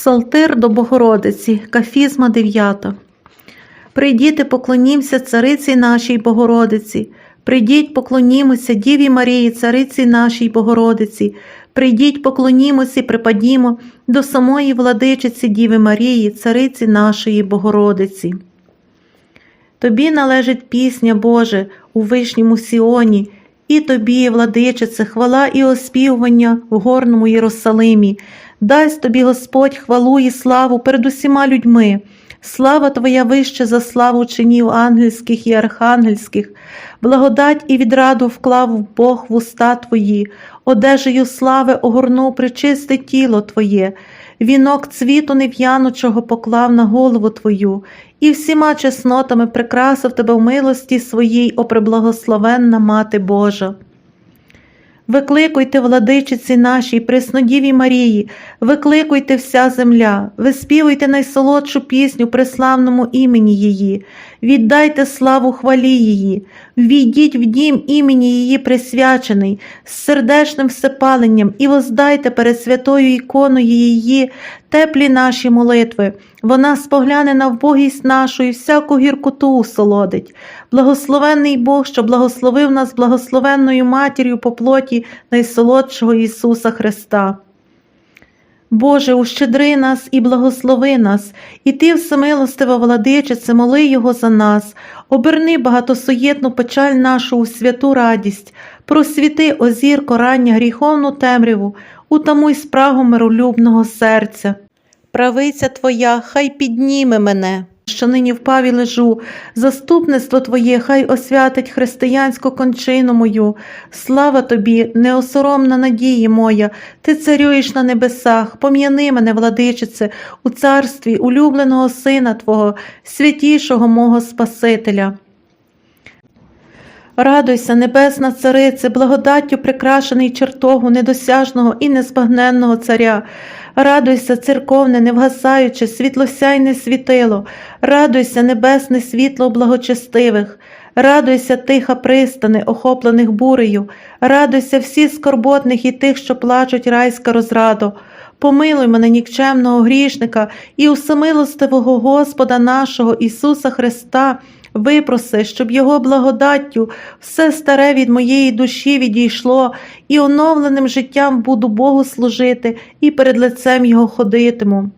Псалтир до Богородиці, Кафізма 9. Прийдіте, поклонімся цариці нашій Богородиці. Прийдіть, поклонімося Діві Марії, цариці нашій Богородиці. Прийдіть, поклонімося і припадімо до самої владичиці Діви Марії, цариці нашої Богородиці. Тобі належить пісня, Боже, у вишньому Сіоні, і тобі, владичице, хвала і оспівування в горному Єрусалимі. Дасть тобі Господь хвалу і славу перед усіма людьми. Слава Твоя вище за славу чинів ангельських і архангельських, благодать і відраду вклав Бог в уста Твої, одежею слави огорнув причисте тіло Твоє, вінок цвіту нев'янучого поклав на голову Твою, і всіма чеснотами прикрасив тебе в милості своїй, о преблагословенна Мати Божа. Викликуйте, владичиці нашій, Преснодіві Марії, викликуйте вся земля, виспівуйте найсолодшу пісню преславному імені її, віддайте славу хвалі її, ввійдіть в дім імені її присвячений, з сердечним всепаленням і воздайте перед святою іконою її теплі наші молитви. Вона спогляне на вбогість нашу і всяку гіркоту усолодить. Благословенний Бог, що благословив нас благословенною матір'ю по плоті найсолодшого Ісуса Христа. Боже, ущедри нас і благослови нас, і Ти, всемилостива владичице, моли Його за нас, оберни багатосуєтну печаль нашу у святу радість, просвіти озірко рання гріховну темряву, утамуй спрагу миролюбного серця. Правиця Твоя, хай підніме мене, що нині в паві лежу, заступництво Твоє, хай освятить християнську кончину мою. Слава Тобі, неосоромна надії моя, Ти царюєш на небесах, пом'яни мене, владичице, у царстві улюбленого Сина Твого, святішого мого Спасителя. Радуйся, небесна царице, благодаттю прикрашений чертогу недосяжного і незбагненного царя. Радуйся, церковне, невгасаюче, світлосяйне світило, радуйся, небесне світло благочестивих, радуйся, тиха пристани, охоплених бурею, радуйся всі скорботних і тих, що плачуть райська розрадо. Помилуй мене, нікчемного грішника, і у самилостивого Господа нашого Ісуса Христа. Випроси, щоб Його благодаттю все старе від моєї душі відійшло, і оновленим життям буду Богу служити і перед лицем Його ходитиму.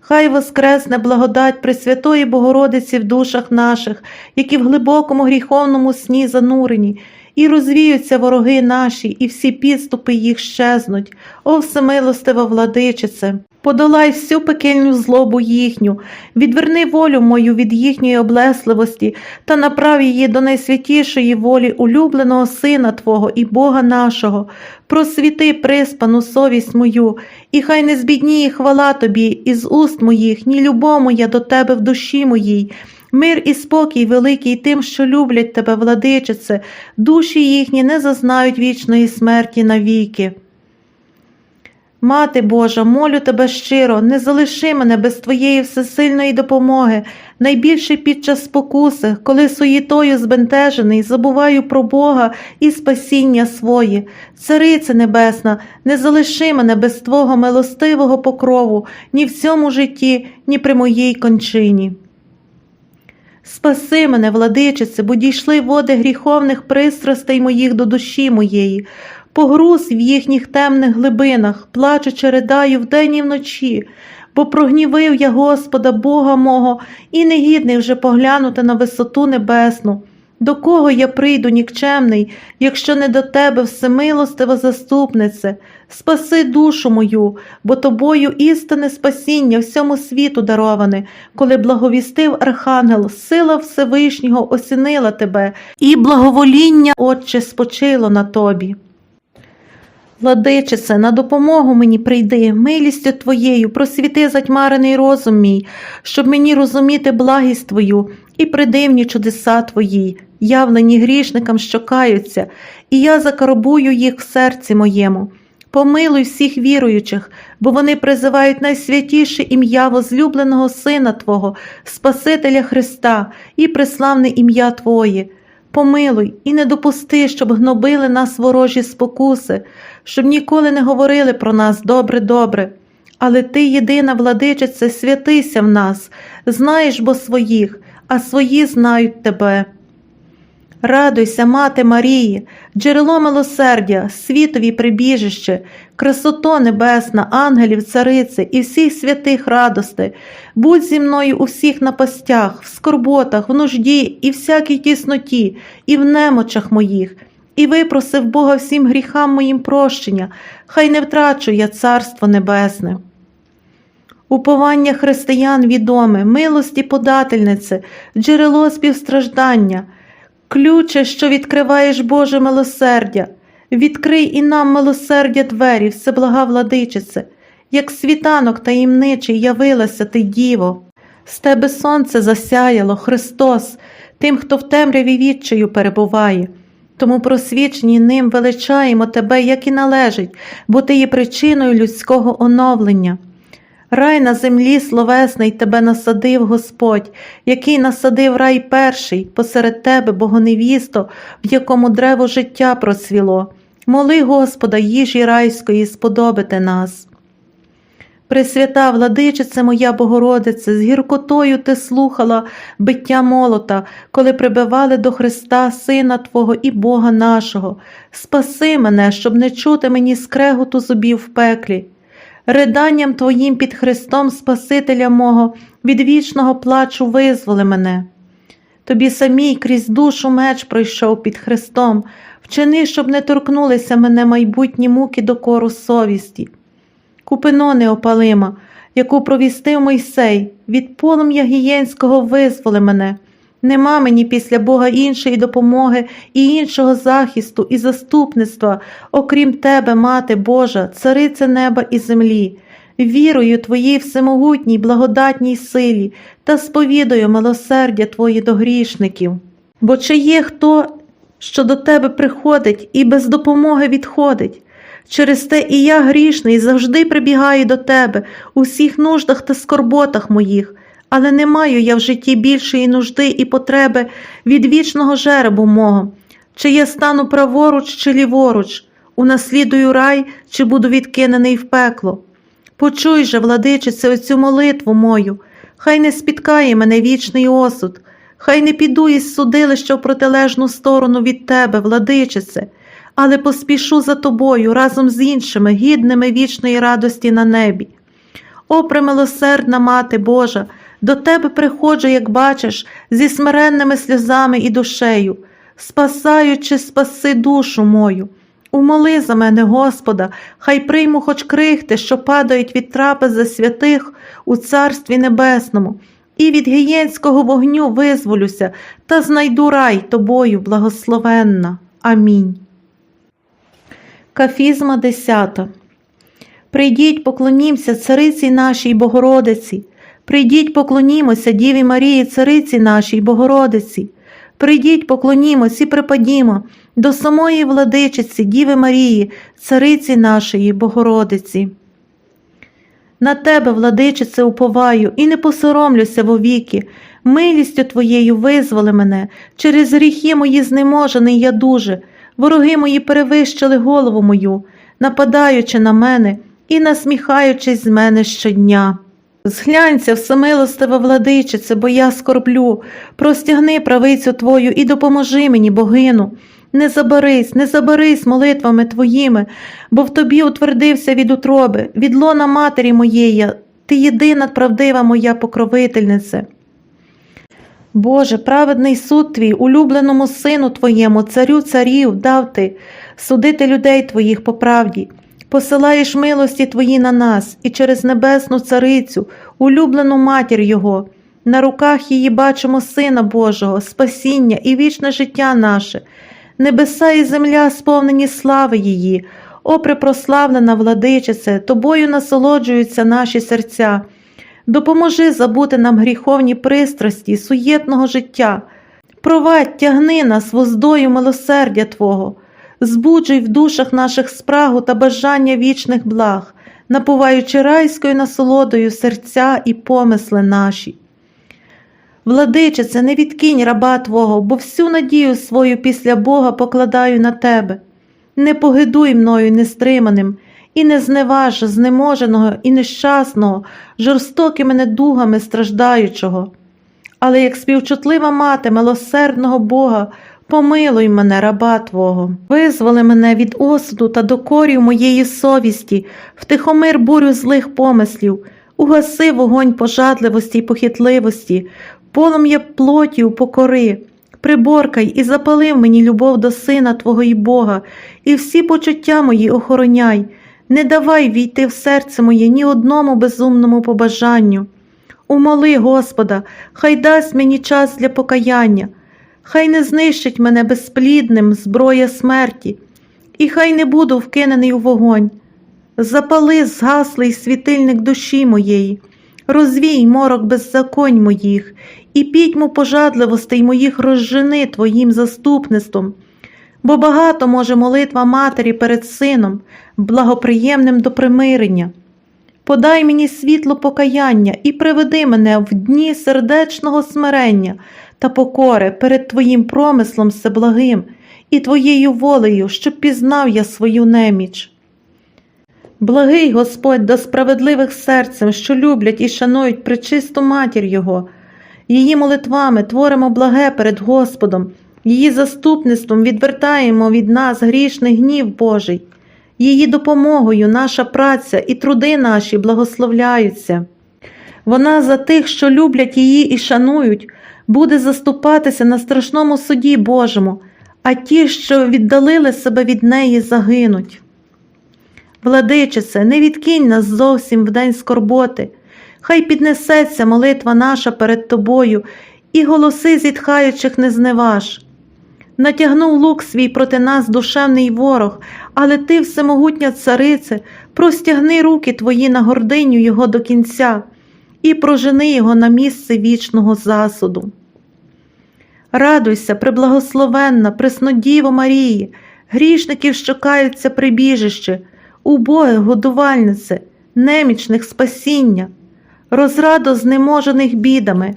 Хай воскресне благодать Пресвятої Богородиці в душах наших, які в глибокому гріховному сні занурені, і розвіються вороги наші, і всі підступи їх щезнуть, о всемилостива владичице. Подолай всю пекельну злобу їхню, відверни волю мою від їхньої облесливості та направ її до найсвятішої волі улюбленого Сина Твого і Бога нашого, просвіти приспану совість мою, і хай не збідніє хвала Тобі із уст моїх, ні любов моя до Тебе в душі моїй. Мир і спокій великий тим, що люблять тебе, владичице, душі їхні не зазнають вічної смерті навіки. Мати Божа, молю тебе щиро, не залиши мене без твоєї всесильної допомоги, найбільше під час спокуси, коли суєтою збентежений, забуваю про Бога і спасіння своє. Царице Небесна, не залиши мене без Твого милостивого покрову ні в цьому житті, ні при моїй кончині. Спаси мене, владичице, бо дійшли води гріховних пристрастей моїх до душі моєї, погруз в їхніх темних глибинах, плачучи, ридаю вдень і вночі, бо прогнівив я Господа Бога мого і негідний вже поглянути на висоту небесну. До кого я прийду, нікчемний, якщо не до тебе всемилостива заступнице, спаси душу мою, бо тобою істинне спасіння всьому світу дароване, коли благовістив Архангел, сила Всевишнього осінила тебе, і благовоління, Отче, спочило на тобі. Владичице, на допомогу мені прийди, милістю Твоєю, просвіти затьмарений розум мій, щоб мені розуміти благість Твою і придивні чудеса Твої, явлені грішникам, що каються, і я закарбую їх в серці моєму. Помилуй всіх віруючих, бо вони призивають найсвятіше ім'я возлюбленого Сина Твого, Спасителя Христа і преславне ім'я Твоє. Помилуй і не допусти, щоб гнобили нас ворожі спокуси, щоб ніколи не говорили про нас добре, добре, Але ти, єдина владичице, святися в нас, знаєш бо своїх, а свої знають тебе. Радуйся, мати Марії, джерело милосердя, світові прибіжище, красото небесна, ангелів, цариці і всіх святих радостей. Будь зі мною у всіх напастях, в скорботах, в нужді і всякій тісноті, і в немочах моїх, і випросив Бога всім гріхам моїм прощення, хай не втрачу я царство небесне. Уповання християн відоме, милості подательнице, джерело співстраждання, ключе, що відкриваєш Боже милосердя, відкрий і нам милосердя двері, всеблага владичице, як світанок таємничий явилася ти, Діво. З тебе сонце засяяло, Христос, тим, хто в темряві відчаю перебуває. Тому просвічені ним величаємо тебе, як і належить, бо ти є причиною людського оновлення. Рай на землі словесний тебе насадив Господь, який насадив рай перший посеред тебе, богоневісто, в якому древо життя процвіло. Моли Господа, їжі райської, сподобити нас. Пресвята владичице моя Богородице, з гіркотою ти слухала биття молота, коли прибивали до Христа Сина Твого і Бога нашого. Спаси мене, щоб не чути мені скреготу зубів в пеклі. Риданням Твоїм під Христом Спасителя мого, від вічного плачу визволи мене. Тобі самій крізь душу меч пройшов під Христом, вчини, щоб не торкнулися мене майбутні муки докору совісті. Купино неопалима, яку провістив Мойсей, від полум'я гієнського визволи мене. Нема мені після Бога іншої допомоги і іншого захисту і заступництва, окрім тебе, Мати Божа, царице неба і землі. Вірую Твоїй всемогутній благодатній силі та сповідаю милосердя Твої до грішників. Бо чи є хто, що до тебе приходить і без допомоги відходить? Через те і я грішний завжди прибігаю до тебе у всіх нуждах та скорботах моїх, але не маю я в житті більшої нужди і потреби від вічного жеребу мого, чи я стану праворуч чи ліворуч, унаслідую рай, чи буду відкинений в пекло. Почуй же, владичице, оцю молитву мою, хай не спіткає мене вічний осуд, хай не піду із судилища в протилежну сторону від тебе, владичице, але поспішу за тобою разом з іншими, гідними вічної радості на небі. О, премилосердна Мати Божа, до тебе приходжу, як бачиш, зі смиренними сльозами і душею, спасаючи, спаси душу мою. Умоли за мене, Господа, хай прийму хоч крихти, що падають від трапези святих у Царстві Небесному, і від гієнського вогню визволюся та знайду рай тобою, благословенна. Амінь. Кафізма 10. Прийдіть, поклонімся цариці нашій Богородиці. Прийдіть, поклонімося Діві Марії, цариці нашій Богородиці. Прийдіть, поклонімось і припадімо до самої владичиці Діви Марії, цариці нашої Богородиці. На тебе, владичице, уповаю, і не посоромлюся вовіки. Милістю твоєю визволи мене, через гріхи мої знеможений я дуже. Вороги мої перевищили голову мою, нападаючи на мене і насміхаючись з мене щодня. Зглянься, всемилостива владичице, бо я скорблю, простягни правицю твою і допоможи мені, богину. Не забарись, не забарись молитвами твоїми, бо в тобі утвердився від утроби, від лона матері моєї, ти єдина правдива моя покровительнице. Боже, праведний суд твій, улюбленому сину Твоєму, царю царів, дав ти, судити людей Твоїх по правді, посилаєш милості Твої на нас і через небесну царицю, улюблену матір Його. На руках її бачимо Сина Божого, спасіння і вічне життя наше, небеса і земля сповнені слави її, о препрославлена владичице, тобою насолоджуються наші серця. Допоможи забути нам гріховні пристрасті суєтного життя. Провадь, тягни нас воздою милосердя Твого, збуджуй в душах наших спрагу та бажання вічних благ, напуваючи райською насолодою серця і помисли наші. Владичице, не відкинь раба Твого, бо всю надію свою після Бога покладаю на Тебе. Не погидуй мною нестриманим, і не зневаж знеможеного і нещасного, жорстокими недугами страждаючого. Але як співчутлива мати милосердного Бога, помилуй мене, раба Твого, визволи мене від осуду та докорів моєї совісті, втихомир бурю злих помислів, угаси вогонь пожадливості й похитливості, полум'я плотів покори, приборкай і запали мені любов до Сина Твого і Бога, і всі почуття мої охороняй, не давай війти в серце моє ні одному безумному побажанню. Умоли Господа, хай дасть мені час для покаяння, хай не знищить мене безплідним зброя смерті, і хай не буду вкинений у вогонь. Запали згаслий світильник душі моєї, розвій морок беззаконь моїх, і пітьму пожадливостей моїх розжени Твоїм заступництвом, бо багато може молитва матері перед сином, благоприємним до примирення. Подай мені світло покаяння і приведи мене в дні сердечного смирення та покори перед Твоїм промислом всеблагим і Твоєю волею, щоб пізнав я свою неміч. Благий Господь до справедливих серцем, що люблять і шанують пречисту матір Його. Її молитвами творимо благе перед Господом, її заступництвом відвертаємо від нас грішний гнів Божий. Її допомогою наша праця і труди наші благословляються. Вона за тих, що люблять її і шанують, буде заступатися на страшному суді Божому, а ті, що віддалили себе від неї, загинуть. Владичице, не відкинь нас зовсім в день скорботи, хай піднесеться молитва наша перед тобою, і голоси зітхаючих не зневаж. Натягнув лук свій проти нас душевний ворог, але ти, всемогутня царице, простягни руки твої на гординю його до кінця і прожени його на місце вічного засуду. Радуйся, преблагословенна, преснодіво Марії, грішників, що каються прибіжище, убоге годувальнице, немічних спасіння, розрадо знеможених бідами.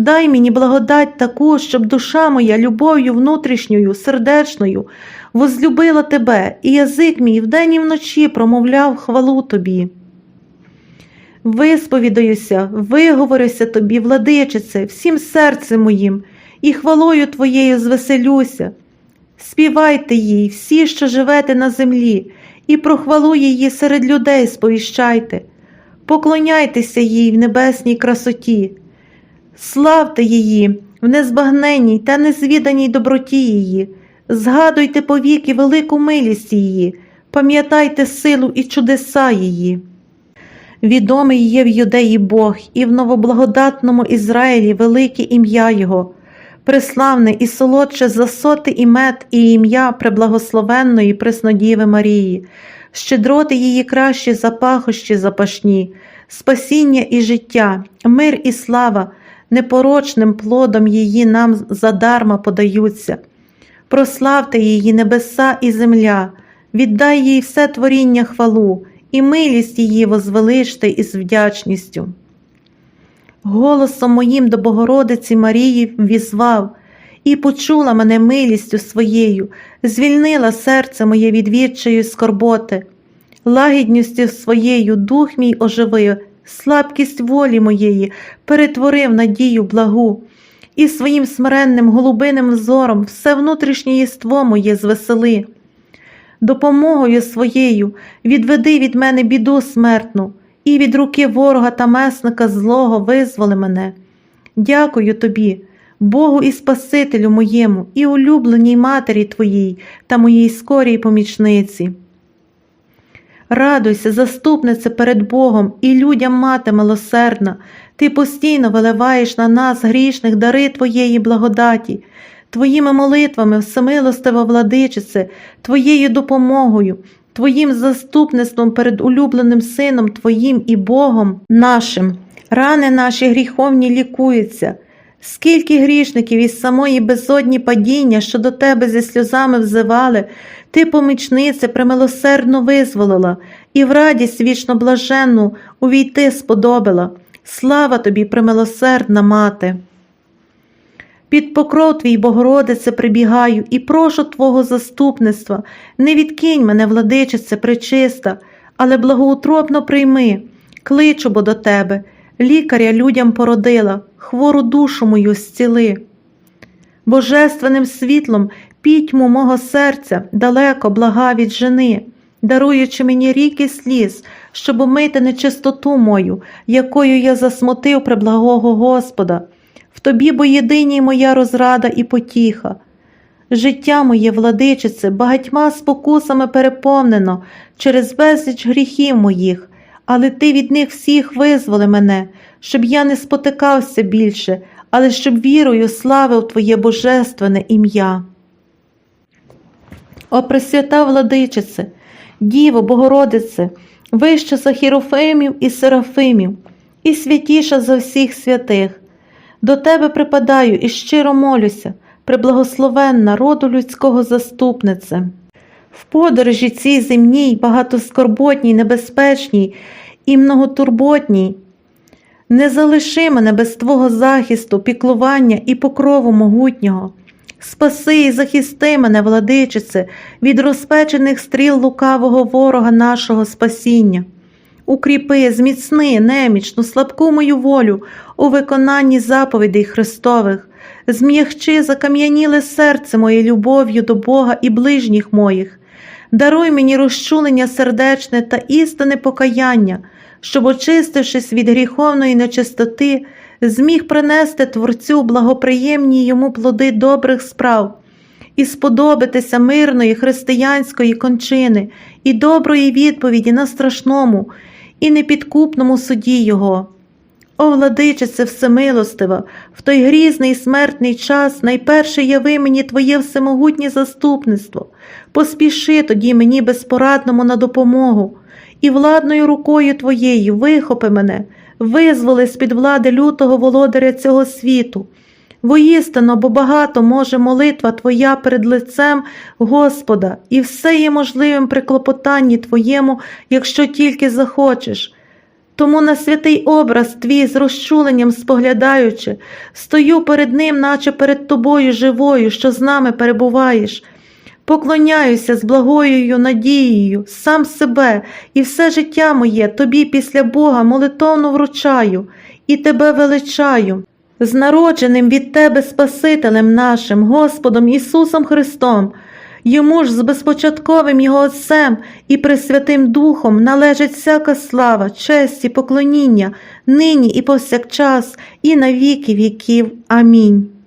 Дай мені благодать таку, щоб душа моя любов'ю внутрішньою, сердечною возлюбила тебе, і язик мій вдень і вночі промовляв хвалу тобі. Висповідаюся, виговорюся тобі, владичице, всім серцем моїм, і хвалою твоєю звеселюся. Співайте їй, всі, що живете на землі, і про хвалу її серед людей сповіщайте, поклоняйтеся їй в небесній красоті. Славте її в незбагненній та незвіданій доброті її, згадуйте повіки велику милість її, пам'ятайте силу і чудеса її. Відомий є в юдеї Бог, і в новоблагодатному Ізраїлі велике ім'я Його, преславне і солодше за соти і мед, і ім'я преблагословенної Преснодіви Марії, щедроти її кращі за пахощі запашні, спасіння і життя, мир і слава непорочним плодом її нам задарма подаються. Прославте її небеса і земля, віддай їй все творіння хвалу, і милість її возвеличте із вдячністю. Голосом моїм до Богородиці Марії візвав і почула мене милістю своєю, звільнила серце моє від відчаю скорботи, лагідністю своєю дух мій оживив, слабкість волі моєї перетворив надію благу, і своїм смиренним голубиним взором все внутрішнє єство моє звесели. Допомогою своєю відведи від мене біду смертну, і від руки ворога та месника злого визволи мене. Дякую тобі, Богу і Спасителю моєму, і улюбленій матері Твоїй та моїй скорій помічниці. Радуйся, заступнице перед Богом і людям мати милосердна, ти постійно виливаєш на нас грішних дари Твоєї благодаті, Твоїми молитвами, всемилостива владичице, Твоєю допомогою, Твоїм заступництвом перед улюбленим Сином Твоїм і Богом нашим. Рани наші гріховні лікуються. Скільки грішників із самої безодні падіння, що до тебе зі сльозами взивали, ти, помічнице, примилосердно визволила і в радість вічно блаженну увійти сподобала. Слава тобі, примилосердна мати. Під покров твій, Богородице, прибігаю і прошу Твого заступництва, не відкинь мене, владичице, пречиста, але благоутробно прийми, кличу бо до тебе, лікаря людям породила, хвору душу мою зціли. Божественним світлом пітьму мого серця далеко блага від жени, даруючи мені ріки сліз, щоб умити нечистоту мою, якою я засмутив преблагого Господа. В тобі бо єдиній моя розрада і потіха. Життя моє, владичице, багатьма спокусами переповнено через безліч гріхів моїх, але ти від них всіх визволи мене, щоб я не спотикався більше, але щоб вірою славив Твоє божественне ім'я. О Пресвята владичице, Діво Богородице, вища за хірофимів і серафимів, і святіша за всіх святих. До Тебе припадаю і щиро молюся, преблагословенна роду людського заступнице. В подорожі цій земній, багатоскорботній, небезпечній і многотурботній, не залиши мене без Твого захисту, піклування і покрову могутнього. Спаси і захисти мене, владичице, від розпечених стріл лукавого ворога нашого спасіння. Укріпи, зміцни немічну, слабку мою волю у виконанні заповідей Христових, зм'ягчи закам'яніле серце моє любов'ю до Бога і ближніх моїх, даруй мені розчулення сердечне та істинне покаяння, щоб, очистившись від гріховної нечистоти, зміг принести Творцю благоприємні йому плоди добрих справ і сподобатися мирної християнської кончини і доброї відповіді на страшному і непідкупному суді Його. О, владичице всемилостива, в той грізний смертний час найперше яви мені Твоє всемогутнє заступництво, поспіши тоді мені безпорадному на допомогу, і владною рукою Твоєю вихопи мене, визволи з-під влади лютого володаря цього світу. Воістину, бо багато може молитва Твоя перед лицем Господа, і все є можливим при клопотанні Твоєму, якщо тільки захочеш. Тому на святий образ твій з розчуленням споглядаючи, стою перед ним, наче перед тобою живою, що з нами перебуваєш. Поклоняюся з благою надією, сам себе і все життя моє тобі після Бога молитовно вручаю і тебе величаю, з народженим від тебе Спасителем нашим, Господом Ісусом Христом. Йому ж з безпочатковим Його Отцем і Пресвятим Духом належить всяка слава, честь і поклоніння, нині і повсякчас, і на віки віків. Амінь.